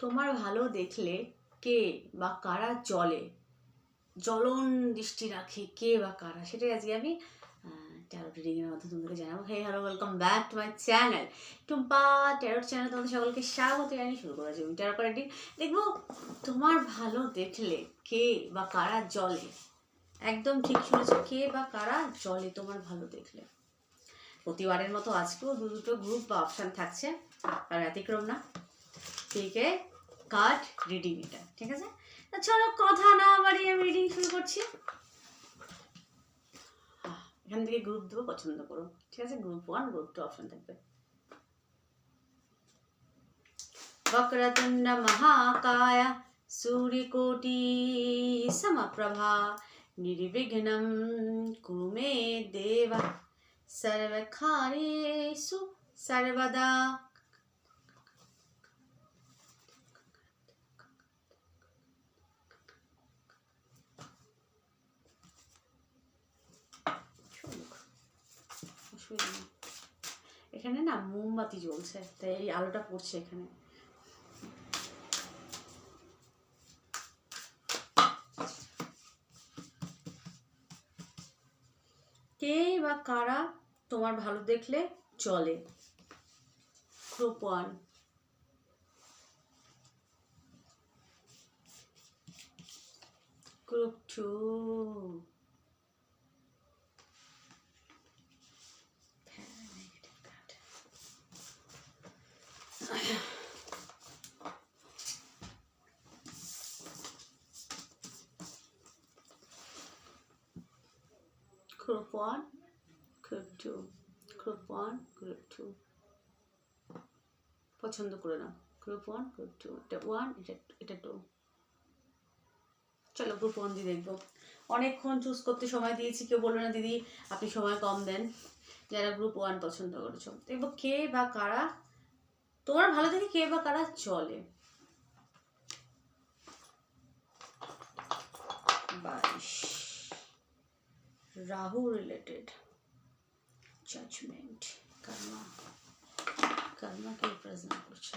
তোমার ভালো দেখলে কে বা কারা জলে জ্বলন দৃষ্টি রাখে কে বা কারা? সেটাই আজকে আমি ট্যারোট রিডিংয়ের মাধ্যমে তোমাদেরকে জানাব। Hey hello welcome back to my channel Tumpa tarot channel তোমাদের সকলকে স্বাগত জানিয়ে শুরু করা যাবে ট্যারো রিডিং দেখব, তোমার ভালো দেখলে কে বা কারা জলে একদম ঠিক শুনেছো, কে বা কারা জলে তোমার ভালো দেখলে? প্রতিবারের মতো আজকেও দু দুটো গ্রুপ বা অপশান থাকছে, আর ব্যতিক্রম না। থেকে কার্ড রিডিং এটা ঠিক আছে তা চলো কথা না বাড়িয়ে আমি রিডিং শুরু করছি আহ, এখান থেকে গ্রুপ দেবো পছন্দ করো ঠিক আছে group one group two option থাকবে वक्रतुण्ड महाकाय सूर्यकोटि समप्रभा निर्विघ्नं कुरु मे देव सर्वकार्येषु सर्वदा অসুবিধা নেই। এখানে না মোমবাতি জ্বলছে, তাই এই আলোটা পড়ছে এখানে। কে বা কারা তোমার ভালো দেখলে চলে। Group one group two. Group one group two group one group two পছন্দ করে নাও। গ্রুপ ওয়ান গ্রুপ টু এটা ওয়ান এটা এটা টু চলো গ্রুপ ওয়ান দিয়ে দেখব। অনেকক্ষণ চুজ করতে সময় দিয়েছি, কেউ বলবে না, দিদি, আপনি সময় কম দেন। যারা গ্রুপ ওয়ান পছন্দ করেছ। দেখব কে বা কারা তোমার ভালো দেখে কে বা কারা চলে? বাইশ। রাহু রিলেটেড জাজমেন্ট কর্মা কর্মাকে প্রেজেন্ট করছে?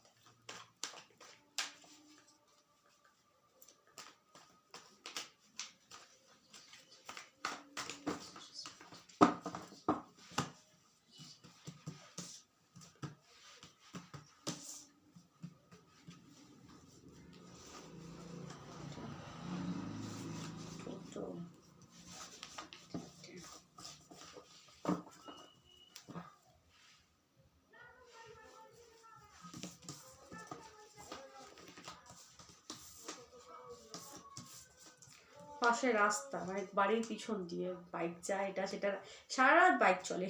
পাশে রাস্তা মানে বাড়ির পিছন দিয়ে বাইক যায় এটা, সেটা সারা রাত বাইক চলে।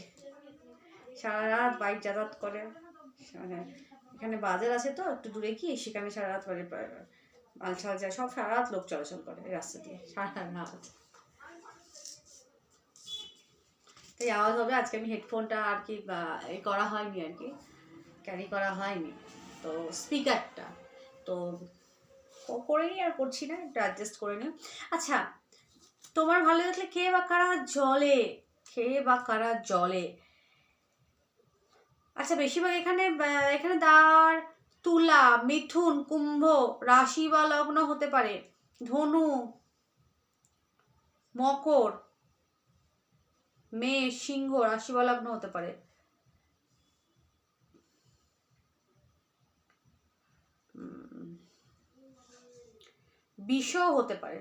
সারা রাত বাইক যাতায়াত করে। মানে এখানে বাজার আছে তো, একটু দূরে কি, সেখানে সারা রাত মানে মাল ছাল যায়। সব সারা রাত লোক চলাচল করে রাস্তা দিয়ে, সারা রাত। তাই আওয়াজ হবে, আজকে আমি হেডফোনটা আর কি এ করা হয়নি আর কি ক্যারি করা হয়নি। তো স্পিকারটা তো করে নিই আর করছি না, একটু অ্যাডজাস্ট করে নিও আচ্ছা তোমার ভালো লাগলে কে বা কারা জলে? কে বা কারা জলে? আচ্ছা বেশিরভাগ এখানে এখানে দাঁড়, তুলা, মিথুন, কুম্ভ, রাশি বা লগ্ন হতে পারে। ধনু, মকর, মেষ, সিংহ, রাশি বা লগ্ন হতে পারে। বিষও হতে পারে।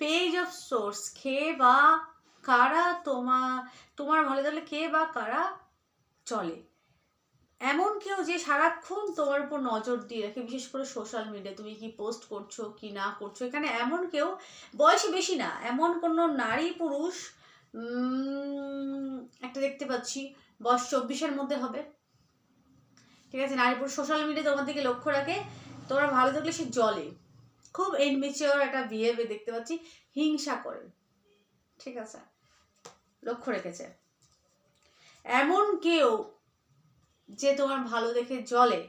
পেজ অফ সোর্স কে বা কারা তোমা, তোমার ভালো লাগলে কে বা কারা চলে? এমন কেউ যে সারাক্ষণ তোমার উপর নজর দিয়ে রাখে, বিশেষ করে সোশ্যাল মিডিয়া তুমি কি পোস্ট করছ, কি না করছ, এখানে এমন কেউ বয়সে বেশি না, এমন কোনো নারী পুরুষ একটা দেখতে পাচ্ছি, বয়স চব্বিশের মধ্যে হবে। ঠিক আছে? নারী পুরুষ সোশ্যাল মিডিয়া তোমার দিকে লক্ষ্য রাখে, তোমরা ভালো থাকলে সে জলে খুব ইনমেচিওর একটা বিহেভিয়ার দেখতে পাচ্ছি, হিংসা করে। ঠিক আছে? লক্ষ্য রেখেছে। এমন কেউ যে তোমার ভালো দেখে জলে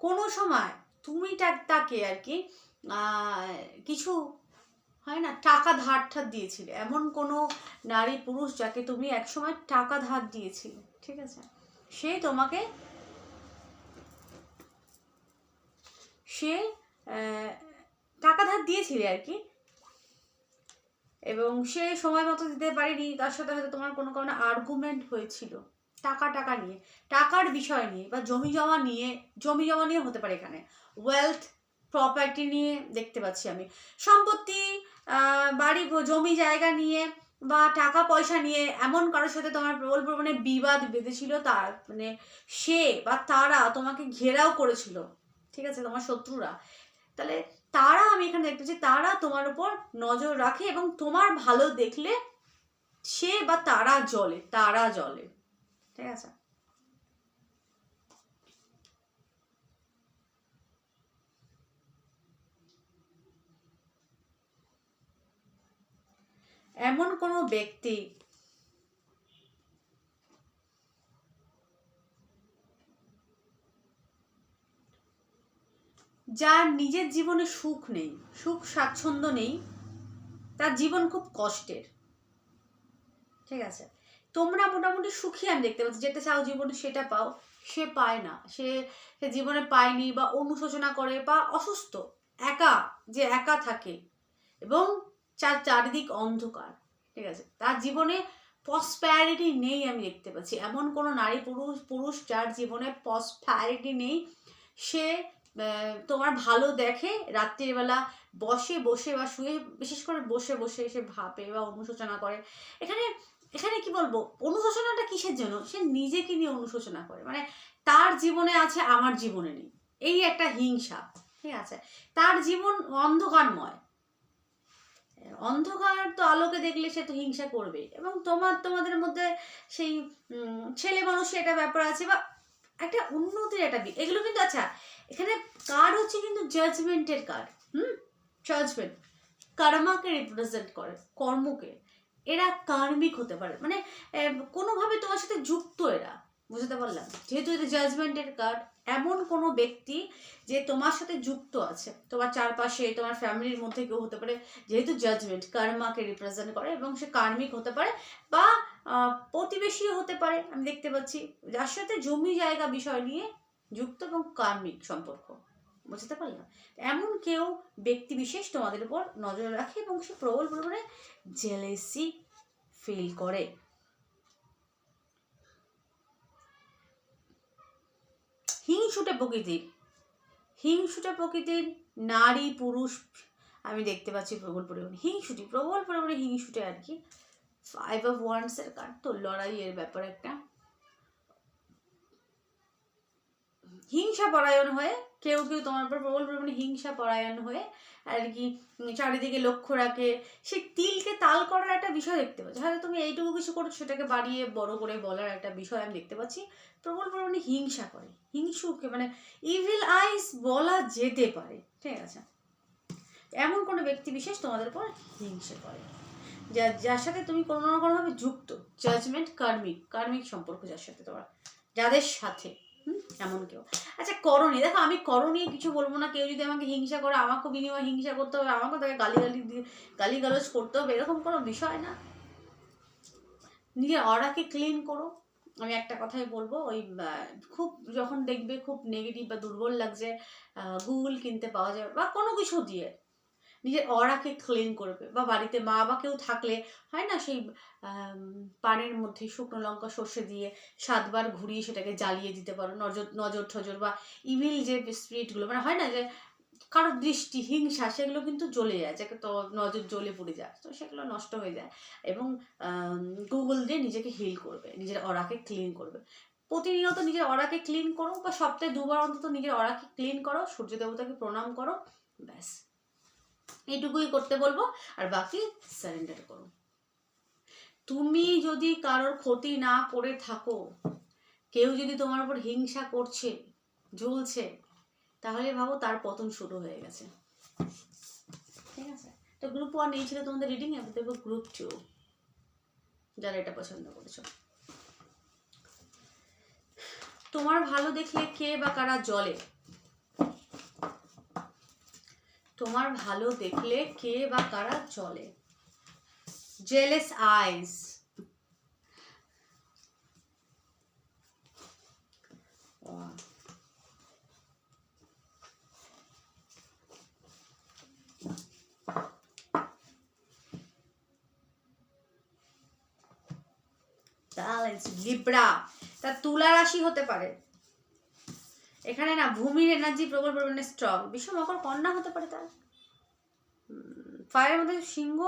কোনো সময় তুমি তাকে আর কি কিছু হয় না? টাকা ধার ঠার দিয়েছিলে। এমন কোনো নারী পুরুষ যাকে তুমি একসময় টাকা ধার দিয়েছিলে, ঠিক আছে? সে তোমাকে, সে টাকা ধার দিয়েছিলে আর কি। এবং সে সময় মতো দিতে পারেনি, তার সাথে হয়তো তোমার কোনো কারণে আর্গুমেন্ট হয়েছিল। টাকা টাকা নিয়ে। টাকার বিষয় নিয়ে বা জমি জমা নিয়ে, জমি জমা নিয়ে হতে পারে এখানে। ওয়েলথ প্রপার্টি নিয়ে দেখতে পাচ্ছি আমি। সম্পত্তি বাড়ি জমি জায়গা নিয়ে বা টাকা পয়সা নিয়ে এমন কারোর সাথে তোমার প্রবল পরিমাণে বিবাদ বেঁধেছিল তার মানে সে বা তারা তোমাকে ঘেরাও করেছিল। ঠিক আছে? তোমার শত্রুরা। তাহলে তারা, আমি এখানে দেখতে তারা তোমার উপর নজর রাখে এবং তোমার ভালো দেখলে সে বা তারা জলে তারা জলে ঠিক আছে? এমন কোনো ব্যক্তি যার নিজের জীবনে সুখ নেই, সুখ স্বাচ্ছন্দ্য নেই, তার জীবন খুব কষ্টের। ঠিক আছে? তোমরা মোটামুটি সুখী আমি দেখতে পাচ্ছি। যেটা চাও জীবনে সেটা পাও। সে পায় না। সে সে জীবনে পায়নি বা অনুশোচনা করে বা অসুস্থ, একা, যে একা থাকে। এবং চার চারিদিক অন্ধকার, ঠিক আছে? তার জীবনে পসপ্যারিটি নেই আমি দেখতে পাচ্ছি। এমন কোনো নারী, পুরুষ পুরুষ যার জীবনে পসপ্যারিটি নেই, সে তোমার ভালো দেখে রাত্রিবেলা বসে বসে বা শুয়ে, বিশেষ করে বসে বসে সে ভাবে বা অনুশোচনা করে। এখানে এখানে কি বলব? অনুশোচনাটা কিসের জন্য? সে নিজেকে নিয়ে অনুশোচনা করে। মানে তার জীবনে আছে, আমার জীবনে নেই। এই একটা হিংসা, ঠিক আছে? তার জীবন অন্ধকারময়। অন্ধকার তো আলোকে দেখলে সে তো হিংসা করবে এবং তোমার, তোমাদের মধ্যে সেই ছেলে মানুষের একটা ব্যাপার আছে বা একটা উন্নতির একটা এগুলো কিন্তু আচ্ছা এখানে কার্ড হচ্ছে কিন্তু জাজমেন্টের কার্ড হুম? জাজমেন্ট কর্মাকে রিপ্রেজেন্ট করে, কর্মকে। এরা কার্মিক হতে পারে। মানে কোনোভাবে তোমার সাথে যুক্ত এরা। বুঝতে পারলাম। যেহেতু এটা জাজমেন্টের কার্ড এমন কোনো ব্যক্তি যে তোমার সাথে যুক্ত আছে, তোমার চারপাশে, তোমার ফ্যামিলির মধ্যে কেউ হতে পারে, যেহেতু জাজমেন্ট কর্মাকে রিপ্রেজেন্ট করে এবং সে কার্মিক হতে পারে বা প্রতিবেশীও হতে পারে, আমি দেখতে পাচ্ছি। যার সাথে জমি জায়গা বিষয় নিয়ে যুক্ত এবং কার্মিক সম্পর্ক, বুঝতে পারলাম? এমন কেউ ব্যক্তি বিশেষ তোমাদের উপর নজর রাখে এবং সে প্রবল পরিমাণে জেলেসি ফিল করে। হিংসুটে প্রকৃতির হিংসুটে প্রকৃতির নারী, পুরুষ, আমি দেখতে পাচ্ছি প্রবল পরিমাণে হিংসুটি, প্রবল পরিমাণে হিংসুটে আর কি। ফাইভ অফ ওয়ান্সের কার্ড, তো লড়াইয়ের ব্যাপার একটা হিংসা পরায়ণ হয়ে, কেউ কেউ তোমার উপর প্রবল পরিমাণে হিংসা পরায়ণ হয়ে, আর কি চারিদিকে লক্ষ্য রাখে, সে তিলকে তাল করার একটা বিষয় দেখতে পাচ্ছি। হয়তো তুমি এইটুকু কিছু করছ, সেটাকে বাড়িয়ে বড় করে বলার একটা বিষয় আমি দেখতে পাচ্ছি। প্রবল পরিমাণে হিংসা করে, হিংসুকে মানে ইভিল আইস বলা যেতে পারে, ঠিক আছে? এমন কোনো ব্যক্তি বিশেষ তোমাদের উপর হিংসে করে, যা, যার সাথে তুমি কোনো না কোনোভাবে যুক্ত জাজমেন্ট কার্মিক কার্মিক সম্পর্ক যার সাথে তোমার, যাদের সাথে। এমন কেউ। আচ্ছা করণী, দেখো আমি করণীয় কিছু বলব না, কেউ যদি আমাকে হিংসা করে আমাকেও বিনিময়ে হিংসা করতে হবে আমাকেও তাকে গালি গালি গালি গালজ করতে হবে, এরকম কোনো বিষয় না। নিজের অরাকে ক্লিন করো। আমি একটা কথাই বলব, ওই খুব যখন দেখবে খুব নেগেটিভ বা দুর্বল লাগছে গুগল কিনতে পাওয়া যাবে বা কোনো কিছু দিয়ে নিজের অরাকে ক্লিন করবে। বা বাড়িতে মা বা কেউ থাকলে হয় না সেই পানের মধ্যে শুকনো লঙ্কা সর্ষে দিয়ে সাতবার ঘুরিয়ে সেটাকে জ্বালিয়ে দিতে পারো। নজর নজর ঠজর বা ইভিল যে স্পিরিটগুলো মানে হয় না যে কারোর দৃষ্টি, হিংসা, সেগুলো কিন্তু জ্বলে যায়। যাকে তো নজর জ্বলে পড়ে যায়। তো সেগুলো নষ্ট হয়ে যায়। এবং গুগল দিয়ে নিজেকে হিল করবে। নিজের অরাকে ক্লিন করবে। প্রতিনিয়ত নিজের অরাকে ক্লিন করো বা সপ্তাহে দুবার অন্তত নিজের অরাকে ক্লিন করো। সূর্য দেবতাকে প্রণাম করো। ব্যাস। এইটুকুই করতে বলব, আর বাকি সারেন্ডার করো। তুমি যদি কারোর ক্ষতি না করে থাকো, কেউ যদি তোমার উপর হিংসা করছে জ্বলছে তাহলে ভাবো তার পতন শুরু হয়ে গেছে। ঠিক আছে? তো গ্রুপ ওয়ান এই ছিল তোমাদের রিডিং এবার দেখব গ্রুপ টু যারা এটা পছন্দ করেছ। তোমার ভালো দেখলে কে বা কারা জলে তোমার ভালো দেখলে কে বা কারা চলে? জেলেস আইস ব্যালেন্স লিব্রা তার তুলা রাশি হতে পারে। এখানে না ভূমির এনার্জি প্রবল পরিমাণে স্ট্রং বিশ্ব মকর কন্যা হতে পারে তার। ফায়ারের মধ্যে সিংহ,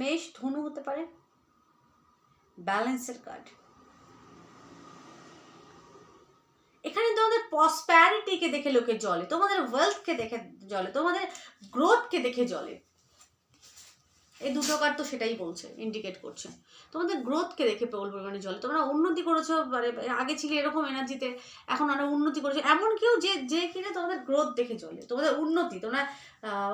মেষ, ধনু হতে পারে। ব্যালেন্সের কার্ড এখানে তোমাদের প্রসপ্যারিটিকে দেখে লোকে জলে তোমাদের ওয়েলথকে দেখে জলে তোমাদের গ্রোথকে দেখে জলে এই দুটো কার্ড তো সেটাই বলছে ইন্ডিকেট করছে। তোমাদের গ্রোথকে দেখে প্রবল পরিমাণে জলে। তোমরা উন্নতি করেছ মানে আগে ছিল এরকম এনার্জিতে এখন অনেক উন্নতি করেছ। এমন কেউ যে যে কিনা তোমাদের গ্রোথ দেখে চলে তোমাদের উন্নতি, তোমরা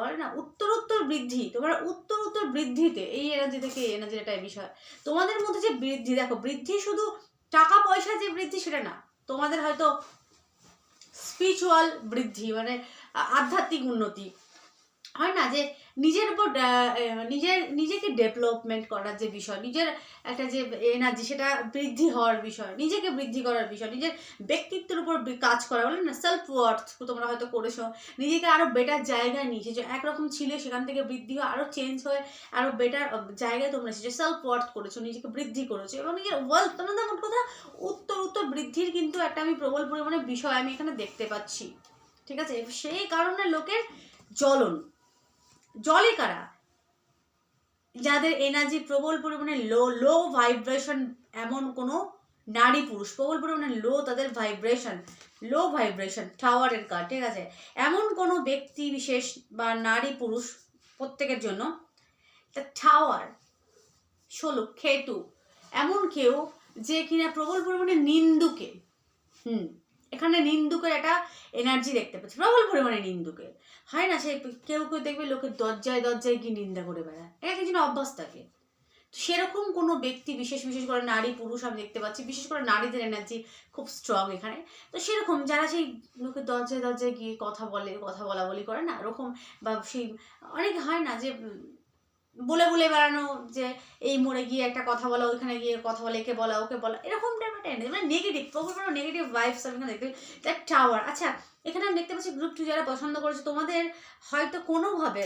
বলে না উত্তর উত্তর বৃদ্ধি, তোমরা উত্তর উত্তর বৃদ্ধিতে এই এনার্জি থেকে এই এনার্জির একটা বিষয়। তোমাদের মধ্যে যে বৃদ্ধি, দেখো, বৃদ্ধি শুধু টাকা পয়সা যে বৃদ্ধি সেটা না, তোমাদের হয়তো স্পিরিচুয়াল বৃদ্ধি মানে আধ্যাত্মিক উন্নতি হয় না যে নিজের উপর নিজের, নিজেকে ডেভেলপমেন্ট করার যে বিষয়, নিজের একটা যে এনার্জি সেটা বৃদ্ধি হওয়ার বিষয়, নিজেকে বৃদ্ধি করার বিষয়, নিজের ব্যক্তিত্বের উপর কাজ করা, বলে না? সেলফ ওয়ার্থ তোমরা হয়তো করেছ। নিজেকে আরও বেটার জায়গায় নিয়ে এসেছ। একরকম ছিল, সেখান থেকে বৃদ্ধি হয়ে আরও চেঞ্জ হয়ে আরও বেটার জায়গায় তোমরা এসেছ। সেলফ ওয়ার্থ করেছ, নিজেকে বৃদ্ধি করেছ এবং নিজের ওয়েলথ তোমাদের মোট কথা উত্তর উত্তর বৃদ্ধির কিন্তু একটা আমি প্রবল পরিমাণে বিষয় আমি এখানে দেখতে পাচ্ছি। ঠিক আছে? সেই কারণে লোকের জ্বলন। জলে কারা যাদের এনার্জি প্রবল পরিমাণে লো লো ভাইব্রেশন এমন কোনো নারী পুরুষ, প্রবল পরিমাণে লো তাদের ভাইব্রেশন লো ভাইব্রেশন টাওয়ারের কার্ড ঠিক আছে? এমন কোনো ব্যক্তি বিশেষ বা নারী পুরুষ প্রত্যেকের জন্য টাওয়ার ষোলো, খেতু, এমন কেউ যে কিনা প্রবল পরিমাণে নিন্দুকে, হুম এখানে নিন্দুকের একটা এনার্জি দেখতে পাচ্ছি। প্রবল পরিমাণে নিন্দুকের। হয় না, সে কেউ কেউ দেখবে লোকের দরজায় দরজায় গিয়ে নিন্দা করে বেড়ায়। এটা কিছু না অভ্যাস থাকে। সেরকম কোনো ব্যক্তি, বিশেষ বিশেষ করে নারী, পুরুষ আমি দেখতে পাচ্ছি, বিশেষ করে নারীদের এনার্জি খুব স্ট্রং এখানে। তো সেরকম যারা সেই লোকের দরজায় দরজায় গিয়ে কথা বলে, কথা বলা বলি করে না ওরকম বা সেই অনেক হয় না যে বলে বলে বেড়ানো যে এই মোড়ে গিয়ে একটা কথা বলা, ওইখানে গিয়ে কথা বলা, একে বলা, ওকে বলা, এরকম টাইপের এনার্জি মানে নেগেটিভ প্রবল নেগেটিভ ভাইবস আমি এখানে দেখতে দ্যাট টাওয়ার আচ্ছা এখানে আমি দেখতে পাচ্ছি গ্রুপ টু যারা পছন্দ করেছে, তোমাদের হয়তো কোনোভাবে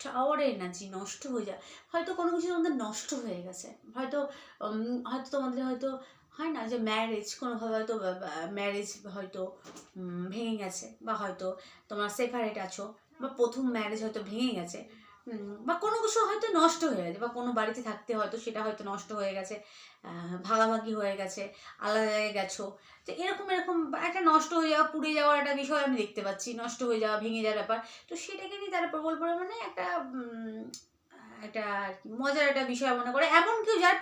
টাওয়ারে এনার্জি নষ্ট হয়ে যায়। হয়তো কোনো কিছু তোমাদের নষ্ট হয়ে গেছে। হয়তো হয়তো তোমাদের হয়তো হয় না যে ম্যারেজ কোনোভাবে হয়তো ম্যারেজ হয়তো ভেঙে গেছে, বা হয়তো তোমার সেপারেট আছো, বা প্রথম ম্যারেজ হয়তো ভেঙে গেছে বা কোনো কিছু হয়তো নষ্ট হয়ে গেছে, বা কোনো বাড়িতে থাকতে হয়তো সেটা হয়তো নষ্ট হয়ে গেছে ভাগাভাগি হয়ে গেছে, আলাদা জায়গায় গেছো, তো এরকম এরকম একটা নষ্ট হয়ে যাওয়া, পুড়ে যাওয়ার একটা বিষয় আমি দেখতে পাচ্ছি, নষ্ট হয়ে যাওয়া, ভেঙে যাওয়ার ব্যাপার, তো সেটাকে নিয়ে তারা প্রবল পরিমাণে একটা একটা আর কি, মজার একটা বিষয় মনে করে। এমন কেউ যার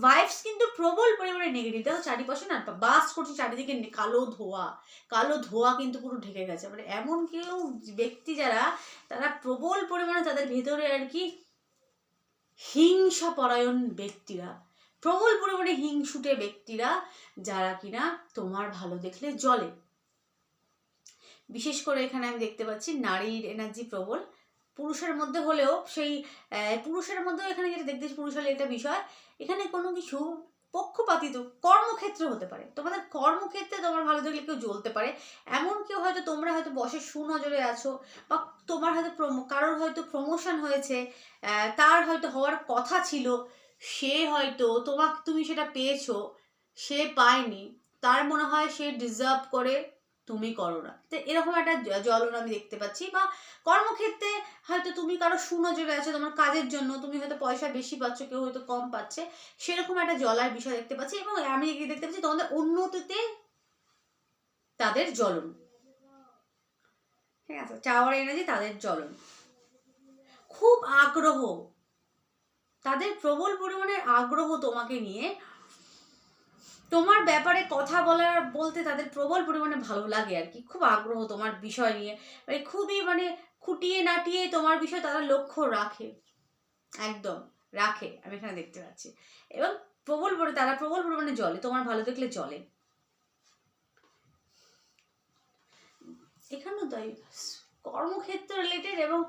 ভাইবস কিন্তু প্রবল পরিমাণে নেগেটিভ দেখো চারিপাশে না বাস করছে চারিদিকে কালো ধোয়া। কালো ধোয়া কিন্তু পুরো ঢেকে গেছে। মানে এমন কেউ ব্যক্তি যারা, তারা প্রবল পরিমাণে তাদের ভেতরে আর কি হিংসা পরায়ণ ব্যক্তিরা, প্রবল পরিমাণে হিংসুটে ব্যক্তিরা যারা কিনা তোমার ভালো দেখলে জলে। বিশেষ করে এখানে আমি দেখতে পাচ্ছি নারীর এনার্জি প্রবল। পুরুষের মধ্যে হলেও সেই পুরুষের মধ্যেও এখানে যেটা দেখতে পাচ্ছি, পুরুষ হলে একটা বিষয় এখানে কোনো কিছু পক্ষপাতিত কর্মক্ষেত্রে হতে পারে। তোমাদের কর্মক্ষেত্রে তোমার ভালো থাকলে কেউ জ্বলতে পারে। এমন কেউ হয়তো তোমরা হয়তো বসে সুনজরে আছো বা তোমার হয়তো কারোর হয়তো প্রমোশন হয়েছে তার হয়তো হওয়ার কথা ছিল সে হয়তো তোমাকে তুমি সেটা পেয়েছ সে পায়নি তার মনে হয় সে ডিজার্ভ করে তুমি করো না। তো এরকম একটা জ্বলন আমি দেখতে পাচ্ছি বা কর্মক্ষেত্রে হয়তো তুমি কারও সুনজরে আছো তোমার কাজের জন্য, তুমি হয়তো পয়সা বেশি পাচ্ছ, কেউ হয়তো কম পাচ্ছে, সেরকম একটা জ্বলার বিষয় দেখতে পাচ্ছি এবং আমি কি দেখতে পাচ্ছি তোমাদের উন্নতিতে তাদের জ্বলন। ঠিক আছে টাওয়ার এনার্জি তাদের জ্বলন। খুব আগ্রহ। তাদের প্রবল পরিমাণে আগ্রহ তোমাকে নিয়ে তোমার ব্যাপারে কথা বলার বলতে তাদের প্রবল পরিমাণে ভালো লাগে আর কি। খুব আগ্রহ তোমার বিষয় নিয়ে। মানে খুবই মানে খুঁটিয়ে নাটিয়ে তোমার বিষয় তারা লক্ষ্য রাখে। একদম, রাখে, আমি এখানে দেখতে পাচ্ছি। এবং প্রবল পরি, তারা প্রবল পরিমাণে জলে তোমার ভালো দেখলে জলে এখানেও তাই, কর্মক্ষেত্র রিলেটেড এবং